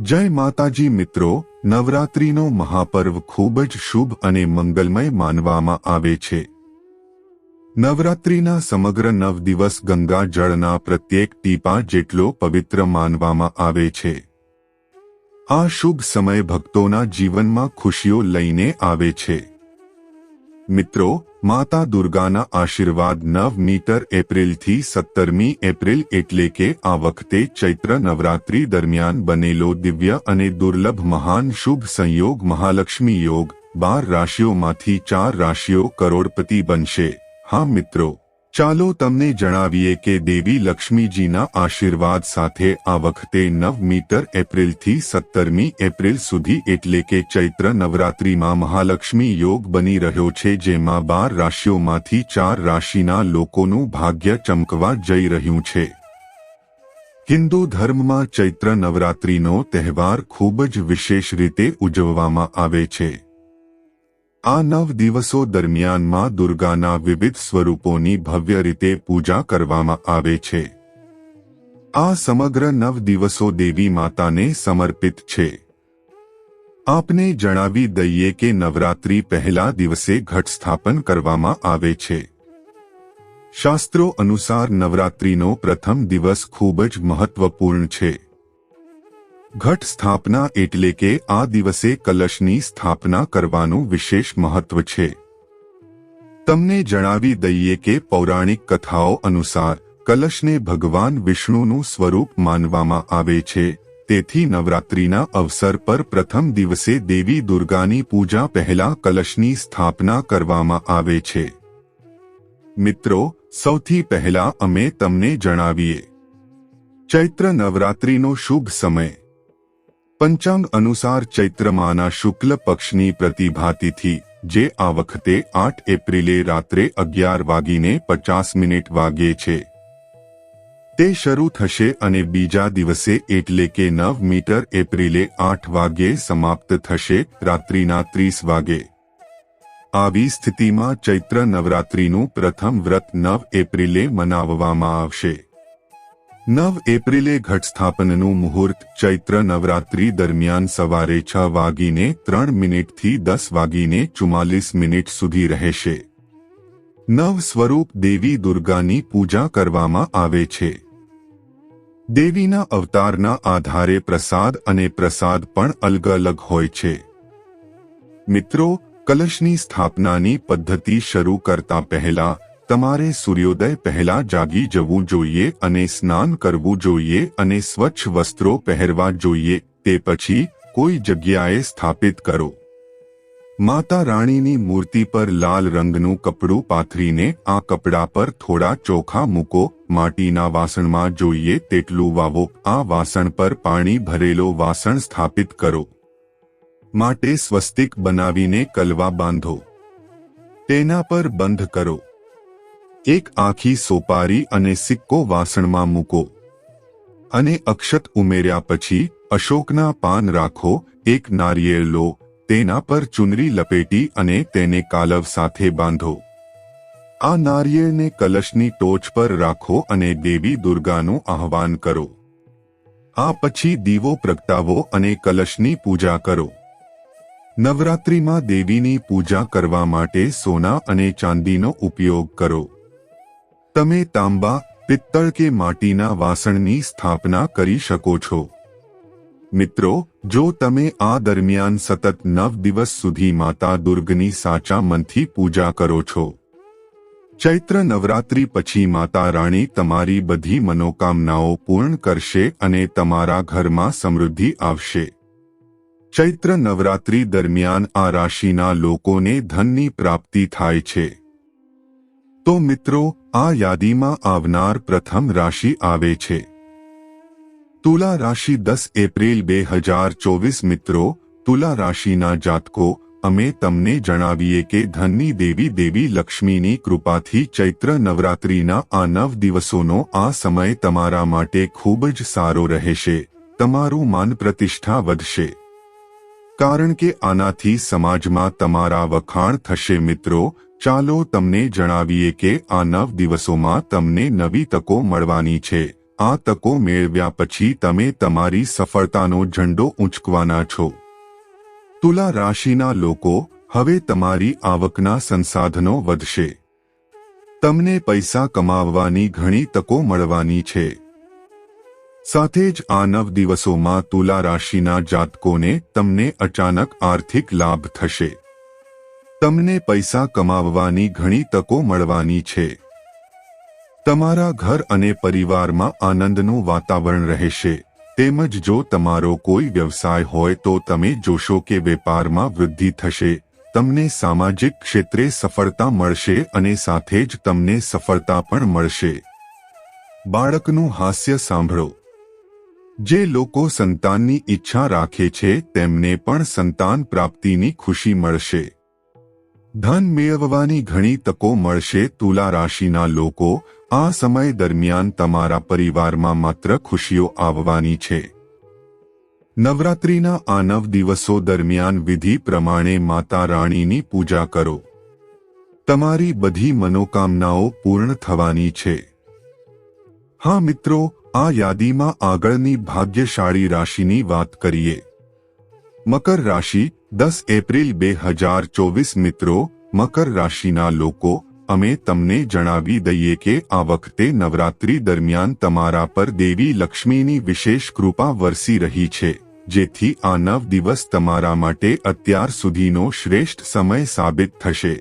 જય માતાજી મિત્રો, નવરાત્રિનો મહાપર્વ ખૂબ જ શુભ અને મંગલમય માનવામાં આવે છે. નવરાત્રિના સમગ્ર નવ દિવસ ગંગા જળના પ્રત્યેક ટીપા જેટલો પવિત્ર માનવામાં આવે છે. આ શુભ સમય ભક્તોના જીવનમાં ખુશીઓ લઈને આવે છે. મિત્રો માતા દુર્ગાના આશીર્વાદ નવ મીટર એપ્રિલથી સત્તરમી એપ્રિલ એટલે કે આ વખતે ચૈત્ર નવરાત્રી દરમિયાન બનેલો દિવ્ય અને દુર્લભ મહાન શુભ સંયોગ મહાલક્ષ્મી યોગ બાર રાશિઓમાંથી ચાર રાશિઓ કરોડપતિ બનશે. હા મિત્રો ચાલો તમને જણાવીએ કે દેવી લક્ષ્મીજીના આશીર્વાદ સાથે આ વખતે નવ મીટર એપ્રિલથી સત્તરમી એપ્રિલ સુધી એટલે કે ચૈત્ર નવરાત્રીમાં મહાલક્ષ્મી યોગ બની રહ્યો છે જેમાં બાર રાશિઓમાંથી ચાર રાશિના લોકોનું ભાગ્ય ચમકવા જઈ રહ્યું છે. હિન્દુ ધર્મમાં ચૈત્ર નવરાત્રીનો તહેવાર ખૂબ જ વિશેષ રીતે ઉજવવામાં આવે છે. આ નવ દિવસો દરમિયાનમાં દુર્ગાના વિવિધ સ્વરૂપોની ભવ્ય રીતે પૂજા કરવામાં આવે છે. આ સમગ્ર નવ દિવસો દેવી માતાને સમર્પિત છે. આપને જણાવી દઈએ કે નવરાત્રી પહેલા દિવસે ઘટ સ્થાપન કરવામાં આવે છે. શાસ્ત્રો અનુસાર નવરાત્રીનો પ્રથમ દિવસ ખૂબ જ મહત્વપૂર્ણ છે. ઘટ સ્થાપના એટલે કે આ દિવસે કલશની સ્થાપના કરવાનું વિશેષ મહત્વ છે. તમને જણાવી દઈએ કે પૌરાણિક કથાઓ અનુસાર કલશને ભગવાન વિષ્ણુનું સ્વરૂપ માનવામાં આવે છે. તેથી નવરાત્રીના અવસર પર પ્રથમ દિવસે દેવી દુર્ગાની પૂજા પહેલા કલશની સ્થાપના કરવામાં આવે છે. મિત્રો, સૌથી પહેલા અમે તમને જણાવીએ. ચૈત્ર નવરાત્રીનો શુભ સમય. પંચાંગ અનુસાર ચૈત્રમાના શુક્લ પક્ષની પ્રતિભાતિથી જે આ વખતે આઠ એપ્રિલે રાત્રે અગિયાર વાગીને પચાસ મિનિટ વાગે છે. તે શરૂ થશે અને બીજા દિવસે એટલે કે નવ મીટર એપ્રિલે આઠ વાગ્યે સમાપ્ત થશે, રાત્રિના ત્રીસ વાગે. આવી સ્થિતિમાં ચૈત્ર નવરાત્રિનું પ્રથમ વ્રત નવ એપ્રિલે મનાવવામાં આવશે. નવ એપ્રિલે ઘટસ્થાપનનું મુહૂર્ત, ચૈત્ર નવરાત્રી દરમિયાન સવારે છ વાગીને ત્રણ મિનિટથી દસ વાગીને ચુમ્માલીસ મિનિટ સુધી રહેશે. નવ સ્વરૂપ દેવી દુર્ગાની પૂજા કરવામાં આવે છે. દેવીના અવતારના આધારે પ્રસાદ અને પ્રસાદ પણ અલગ અલગ હોય છે. મિત્રો, કલશની સ્થાપનાની પદ્ધતિ શરૂ કરતા પહેલા તમારે સૂર્યોદય પહેલા જાગી જવું જોઈએ અને સ્નાન કરવું જોઈએ અને સ્વચ્છ વસ્ત્રો પહેરવા જોઈએ, તે પછી કોઈ જગ્યાએ સ્થાપિત કરો. માતા રાણીની મૂર્તિ પર લાલ રંગનું કપડું પાથરીને આ કપડા પર થોડા ચોખા મૂકો, માટીના વાસણમાં જોઈએ તેટલું વાવો, આ વાસણ પર પાણી ભરેલો વાસણ સ્થાપિત કરો. માટે સ્વસ્તિક બનાવીને કલવા બાંધો. તેના પર બંધ કરો. એક આખી સોપારી અને સિક્કો વાસણમાં મૂકો અને અક્ષત ઉમેર્યા પછી અશોકના પાન રાખો, એક નારિયેળ લો, તેના પર ચુનરી લપેટી અને તેને કાલવ સાથે બાંધો. આ નારિયેળને કલશની ટોચ પર રાખો અને દેવી દુર્ગાનું આહવાન કરો. આ પછી દીવો પ્રગટાવો અને કલશની પૂજા કરો. નવરાત્રિમાં દેવીની પૂજા કરવા માટે સોના અને ચાંદીનો ઉપયોગ કરો. તમે તાંબા, પિત્તળ કે માટીના વાસણની સ્થાપના કરી શકો છો. મિત્રો, જો તમે આ દરમિયાન સતત નવ દિવસ સુધી માતા દુર્ગની સાચા મનથી પૂજા કરો છો. ચૈત્ર નવરાત્રી પછી માતા રાણી તમારી બધી મનોકામનાઓ પૂર્ણ કરશે અને તમારા ઘરમાં સમૃદ્ધિ આવશે. ચૈત્ર નવરાત્રી દરમિયાન આ રાશિના લોકોને ધનની પ્રાપ્તિ થાય છે. તો મિત્રો, આ યાદીમાં આવનાર પ્રથમ રાશિ આવે છે. તુલા રાશિ દસ એપ્રિલ બે હજાર ચોવીસ મિત્રો, તુલા રાશિના જાતકો, અમે તમને જણાવીએ કે ધનની દેવી દેવી લક્ષ્મીની કૃપાથી ચૈત્ર નવરાત્રીના આ નવ દિવસોનો આ સમય તમારા માટે ખૂબ જ સારો રહેશે. તમારું માન પ્રતિષ્ઠા વધશે. કારણ કે આનાથી સમાજમાં તમારા વખાણ થશે મિત્રો ચાલો તમને જણાવીએ કે આ નવ દિવસોમાં તમને નવી તકો મળવાની છે. આ તકો મેળવ્યા પછી તમે તમારી સફળતાનો ઝંડો ઊંચકવાના છો. તુલા રાશિના લોકો, હવે તમારી આવકના સંસાધનો વધશે. તમને પૈસા કમાવવાની ઘણી તકો મળવાની છે. સાથે જ આ નવ દિવસોમાં તુલા રાશિના જાતકોને તમને અચાનક આર્થિક લાભ થશે. તમને પૈસા કમાવવાની ઘણી તકો મળવાની છે. તમારા ઘર અને પરિવારમાં આનંદનું વાતાવરણ રહેશે. તેમજ જો તમારો કોઈ વ્યવસાય હોય તો તમે જોશો કે વેપારમાં વૃદ્ધિ થશે. તમને સામાજિક ક્ષેત્રે સફળતા મળશે અને સાથે જ તમને સફળતા પણ મળશે. બાળકનું હાસ્ય સાંભળો. જે લોકો સંતાનની ઈચ્છા રાખે છે, તેમને પણ સંતાન પ્રાપ્તિની ખુશી મળશે. ધન મેળવવાની ઘણી તકો મળશે તુલા રાશિના લોકો. આ સમય દરમિયાન તમારા પરિવારમાં માત્ર ખુશીઓ આવવાની છે. નવરાત્રિના આ નવ દિવસો દરમિયાન વિધિ પ્રમાણે માતા રાણીની પૂજા કરો. તમારી બધી મનોકામનાઓ પૂર્ણ થવાની છે. હા મિત્રો, આ યાદીમાં આગળની ભાગ્યશાળી રાશિની વાત કરીએ. મકર રાશિ દસ એપ્રિલ બે હજાર ચોવીસ મિત્રો, મકર રાશિના લોકો, અમે તમને જણાવી દઈએ કે આ વખતે નવરાત્રી દરમિયાન તમારા પર દેવી લક્ષ્મીની વિશેષ કૃપા વરસી રહી છે, જેથી આ નવ દિવસ તમારા માટે અત્યાર સુધીનો શ્રેષ્ઠ સમય સાબિત થશે.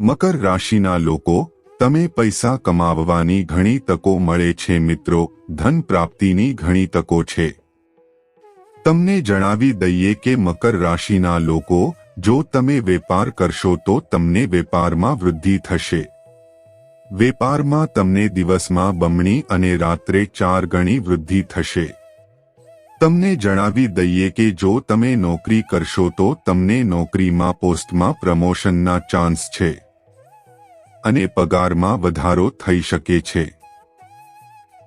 મકર રાશિના લોકો, તમે પૈસા કમાવવાની ઘણી તકો મળે છે મિત્રો, ધન પ્રાપ્તિની ઘણી તકો છે. તમને જણાવી દઈએ કે મકર રાશિના લોકો, જો તમે વેપાર કરશો તો તમને વેપારમાં વૃદ્ધિ થશે. વેપારમાં તમને દિવસમાં બમણી અને રાત્રે ચાર ગણી વૃદ્ધિ થશે. તમને જણાવી દઈએ કે જો તમે નોકરી કરશો તો તમને નોકરીમાં પોસ્ટમાં પ્રમોશનના ચાન્સ છે. અને પગારમાં વધારો થઈ શકે છે.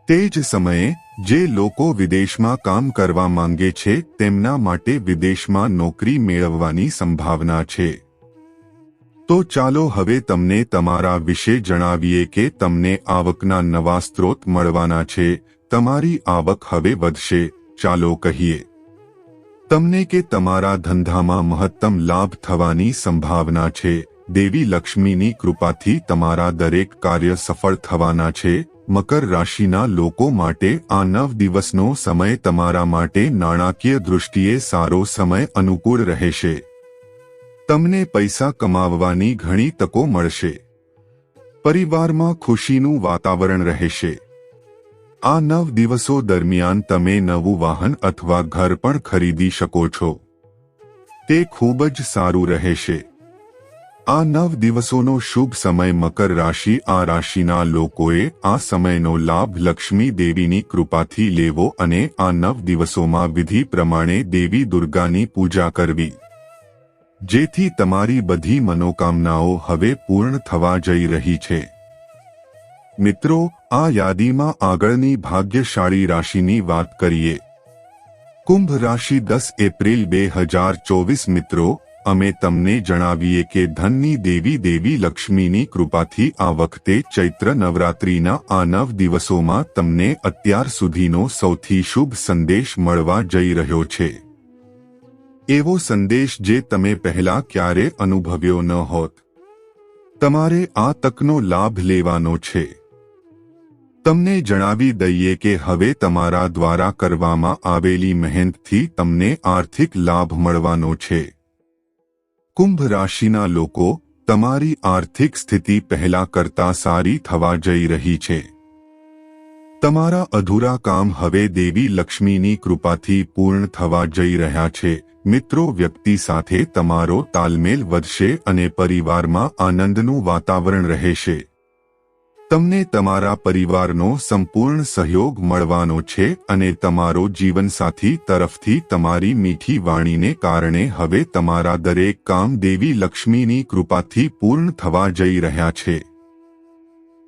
તે જ સમયે, જે લોકો વિદેશમાં કામ કરવા માંગે છે, તેમના માટે વિદેશમાં નોકરી મેળવવાની સંભાવના છે. તો ચાલો હવે તમને તમારા વિશે જણાવીએ કે તમને આવકના નવા સ્ત્રોત મળવાના છે. તમારી આવક હવે વધશે. ચાલો કહીએ. તમને કે તમારા ધંધામાં મહત્તમ લાભ થવાની સંભાવના છે. દેવી લક્ષ્મીની કૃપાથી તમારા દરેક કાર્ય સફળ થવાના છે. મકર રાશિના લોકો માટે આ નવ દિવસનો સમય તમારા માટે નાણાકીય દૃષ્ટિએ સારો સમય અનુકૂળ રહેશે. તમને પૈસા કમાવવાની ઘણી તકો મળશે. પરિવારમાં ખુશીનું વાતાવરણ રહેશે. આ નવ દિવસો દરમિયાન તમે નવું વાહન અથવા ઘર પણ ખરીદી શકો છો. તે ખૂબ જ સારું રહેશે. આ નવ દિવસોનો શુભ સમય મકર રાશિ આ રાશિના લોકોએ આ સમયનો લાભ લક્ષ્મી દેવીની કૃપાથી લેવો અને આ નવ દિવસોમાં વિધિ પ્રમાણે દેવી દુર્ગાની પૂજા કરવી. જેથી તમારી બધી મનોકામનાઓ હવે પૂર્ણ થવા જઈ રહી છે. મિત્રો, આ યાદીમાં આગળની ભાગ્યશાળી રાશિની વાત કરીએ. કુંભ રાશિ દસ એપ્રિલ બે હજાર ચોવીસ મિત્રો અમે તમને જણાવીએ કે ધનની દેવી દેવી લક્ષ્મીની કૃપાથી આ વખતે ચૈત્ર નવરાત્રીના આ નવ દિવસોમાં તમને અત્યાર સુધીનો સૌથી શુભ સંદેશ મળવા જઈ રહ્યો છે. એવો સંદેશ જે તમે પહેલા ક્યારે અનુભવ્યો ન હોત. તમારે આ તકનો લાભ લેવાનો છે. તમને જણાવી દઈએ કે હવે તમારા દ્વારા કરવામાં આવેલી મહેનતથી તમને આર્થિક લાભ મળવાનો છે. કુંભ રાશિના લોકો તમારી આર્થિક સ્થિતિ પહેલા કરતા સારી થવા જઈ રહી છે. તમારા અધૂરા કામ હવે દેવી લક્ષ્મીની કૃપાથી પૂર્ણ થવા જઈ રહ્યા છે. મિત્રો, વ્યક્તિ સાથે તમારો તાલમેલ વધશે અને પરિવારમાં આનંદનું વાતાવરણ રહેશે. તમને તમારા પરિવારનો સંપૂર્ણ સહયોગ મળવાનો છે અને તમારો જીવનસાથી તરફથી તમારી મીઠી વાણીને કારણે હવે તમારા દરેક કામ દેવી લક્ષ્મીની કૃપાથી પૂર્ણ થવા જઈ રહ્યા છે.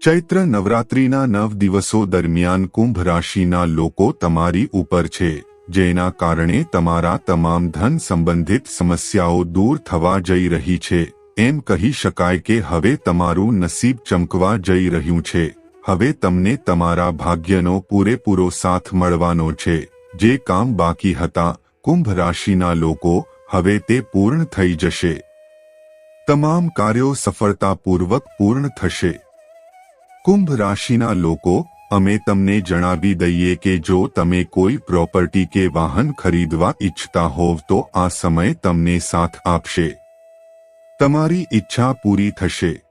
ચૈત્ર નવરાત્રિના નવ દિવસો દરમિયાન કુંભ રાશિના લોકો તમારી ઉપર છે, જેના કારણે તમારા તમામ ધન સંબંધિત સમસ્યાઓ દૂર થવા જઈ રહી છે. એમ કહી શકાય કે હવે તમારું નસીબ ચમકવા જઈ રહ્યું છે. હવે તમને તમારા ભાગ્યનો પૂરેપૂરો સાથ મળવાનો છે. જે કામ બાકી હતા, કુંભ રાશિના લોકો, હવે તે પૂર્ણ થઈ જશે. તમામ કાર્યો સફળતાપૂર્વક પૂર્ણ થશે. કુંભ રાશિના લોકો, અમે તમને જણાવી દઈએ કે જો તમે કોઈ પ્રોપર્ટી કે વાહન ખરીદવા ઈચ્છતા હોવ તો આ સમય તમને સાથ આપશે. તમારી ઈચ્છા પૂરી થશે.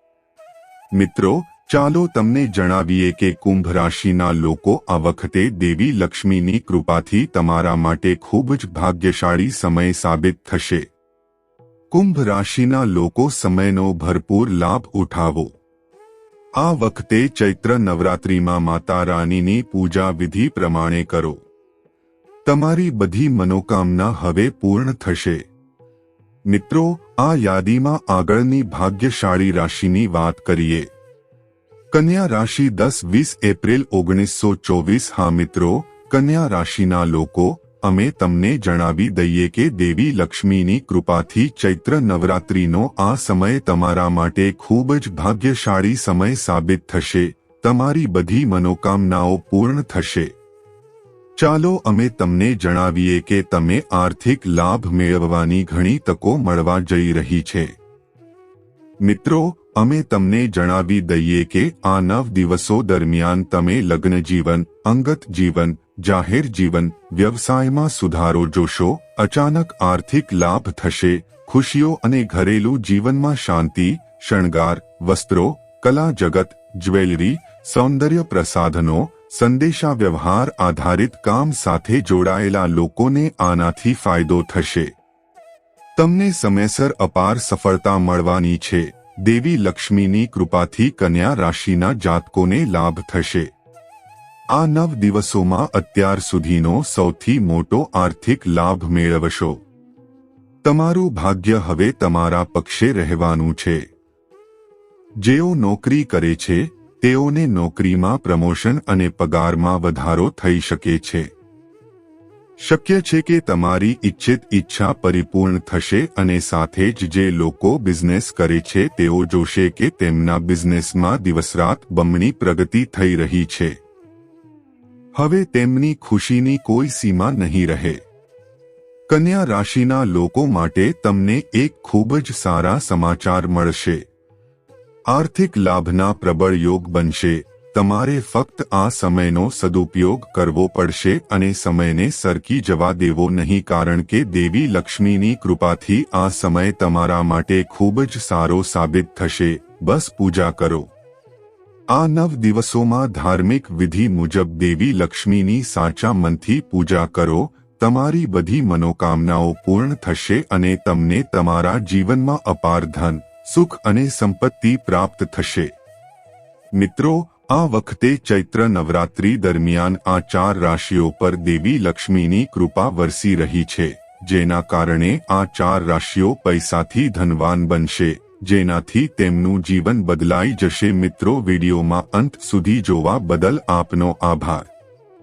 મિત્રો, ચાલો તમને જણાવીએ કે કુંભ રાશિના લોકો આ વખતે દેવી લક્ષ્મીની કૃપાથી તમારા માટે ખૂબ જ ભાગ્યશાળી સમય સાબિત થશે. કુંભ રાશિના લોકો સમયનો ભરપૂર લાભ ઉઠાવો. આ વખતે ચૈત્ર નવરાત્રિમાં માતા રાણીની પૂજા વિધિ પ્રમાણે કરો. તમારી બધી મનોકામના હવે પૂર્ણ થશે. મિત્રો, આ યાદીમાં આગળની ભાગ્યશાળી રાશિની વાત કરીએ. કન્યા રાશિ દસ વીસ એપ્રિલ ઓગણીસો ચોવીસ, હા મિત્રો, કન્યા રાશિના લોકો, અમે તમને જણાવી દઈએ કે દેવી લક્ષ્મીની કૃપાથી ચૈત્ર નવરાત્રિનો આ સમય તમારા માટે ખૂબ જ ભાગ્યશાળી સમય સાબિત થશે. તમારી બધી મનોકામનાઓ પૂર્ણ થશે. ચાલો અમે તમને જણાવીએ કે તમે આર્થિક લાભ મેળવવાની ઘણી તકો મળવા જઈ રહી છે. મિત્રો, અમે તમને જણાવી દઈએ કે આ નવ દિવસો દરમિયાન તમે લગ્ન જીવન, અંગત જીવન, જાહેર જીવન, વ્યવસાયમાં સુધારો જોશો, અચાનક આર્થિક લાભ થશે, ખુશીઓ અને ઘરેલું જીવનમાં શાંતિ, શણગાર, વસ્ત્રો, કલા જગત, જ્વેલરી, સૌંદર્ય પ્રસાધનો સંદેશા વ્યવહાર આધારિત કામ સાથે જોડાયેલા લોકોને આનાથી ફાયદો થશે. તમને સમયસર અપાર સફળતા મળવાની છે. દેવી લક્ષ્મીની કૃપાથી કન્યા રાશિના જાતકોને લાભ થશે. આ નવ દિવસોમાં અત્યાર સુધીનો સૌથી મોટો આર્થિક લાભ મેળવશો. તમારું ભાગ્ય હવે તમારા પક્ષે રહેવાનું છે. જેઓ નોકરી કરે છે તેઓને નોકરીમાં પ્રમોશન અને પગારમાં વધારો થઈ શકે છે. શક્ય છે કે તમારી ઈચ્છિત ઈચ્છા પરિપૂર્ણ થશે અને સાથે જ જે લોકો બિઝનેસ કરે છે તેઓ જોશે કે તેમના બિઝનેસમાં દિવસરાત બમણી પ્રગતિ થઈ રહી છે. હવે તેમની ખુશીની કોઈ સીમા નહીં રહે. કન્યા રાશિના લોકો માટે તમને એક ખૂબ જ સારા સમાચાર મળશે. આર્થિક લાભના પ્રબળ યોગ બનશે. તમારે ફક્ત આ સમયનો સદુપયોગ કરવો પડશે અને સમયને સરકી જવા દેવો નહીં કારણ કે દેવી લક્ષ્મીની કૃપાથી આ સમય તમારા માટે ખૂબ જ સારો સાબિત થશે. બસ પૂજા કરો. આ નવ દિવસોમાં ધાર્મિક વિધિ મુજબ દેવી લક્ષ્મીની સાચા મનથી પૂજા કરો. તમારી બધી મનોકામનાઓ પૂર્ણ થશે અને તમને તમારા જીવનમાં અપાર ધન સુખ અને સંપત્તિ પ્રાપ્ત થશે. મિત્રો, આ વખતે ચૈત્ર નવરાત્રી દરમિયાન આ ચાર રાશિઓ પર દેવી લક્ષ્મીની કૃપા વરસી રહી છે, જેના કારણે આ ચાર રાશિઓ પૈસાથી ધનવાન બનશે, જેનાથી તેમનું જીવન બદલાઈ જશે. મિત્રો, વિડીયોમાં અંત સુધી જોવા બદલ આપનો આભાર.